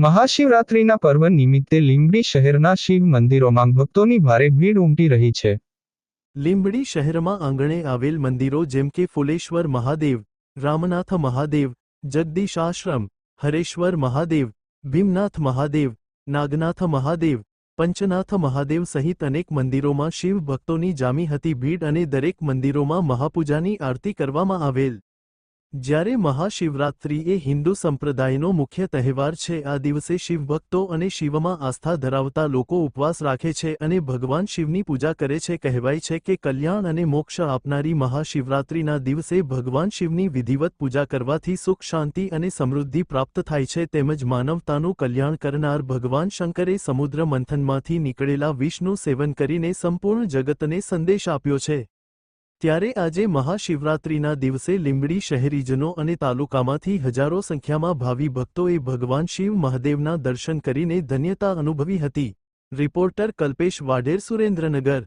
મહાશિવરાત્રિના પર્વ નિમિત્તે લીંબડી શહેરના શિવ મંદિરોમાં ભક્તોની ભારે ભીડ ઉમટી રહી છે. લીંબડી શહેરમાં આંગણે આવેલ મંદિરો જેમ કે ફુલેશ્વર મહાદેવ, રામનાથ મહાદેવ, જગદીશ આશ્રમ, હરેશ્વર મહાદેવ, ભીમનાથ મહાદેવ, નાગનાથ મહાદેવ, પંચનાથ મહાદેવ સહિત અનેક મંદિરોમાં શિવ ભક્તોની જામી હતી ભીડ અને દરેક મંદિરોમાં મહાપૂજાની આરતી કરવામાં આવેલ. જ્યારે મહાશિવરાત્રિ એ હિન્દુ સંપ્રદાયનો મુખ્ય તહેવાર છે, આ દિવસે શિવભક્તો અને શિવમાં આસ્થા ધરાવતા લોકો ઉપવાસ રાખે છે અને ભગવાન શિવની પૂજા કરે છે. કહેવાય છે કે કલ્યાણ અને મોક્ષ આપનારી મહાશિવરાત્રિના દિવસે ભગવાન શિવની વિધિવત પૂજા કરવાથી સુખ, શાંતિ અને સમૃદ્ધિ પ્રાપ્ત થાય છે. તેમજ માનવતાનું કલ્યાણ કરનાર ભગવાન શંકરે સમુદ્ર મંથનમાંથી નીકળેલા વિષનું સેવન કરીને સંપૂર્ણ જગતને સંદેશ આપ્યો છે. ત્યારે આજે મહાશિવરાત્રિના દિવસે લીંબડી શહેરીજનો અને તાલુકામાંથી હજારો સંખ્યામાં ભાવિ ભક્તોએ ભગવાન શિવ મહાદેવના દર્શન કરીને ધન્યતા અનુભવી હતી. રિપોર્ટર કલ્પેશ વાઢેર સુરેન્દ્રનગર.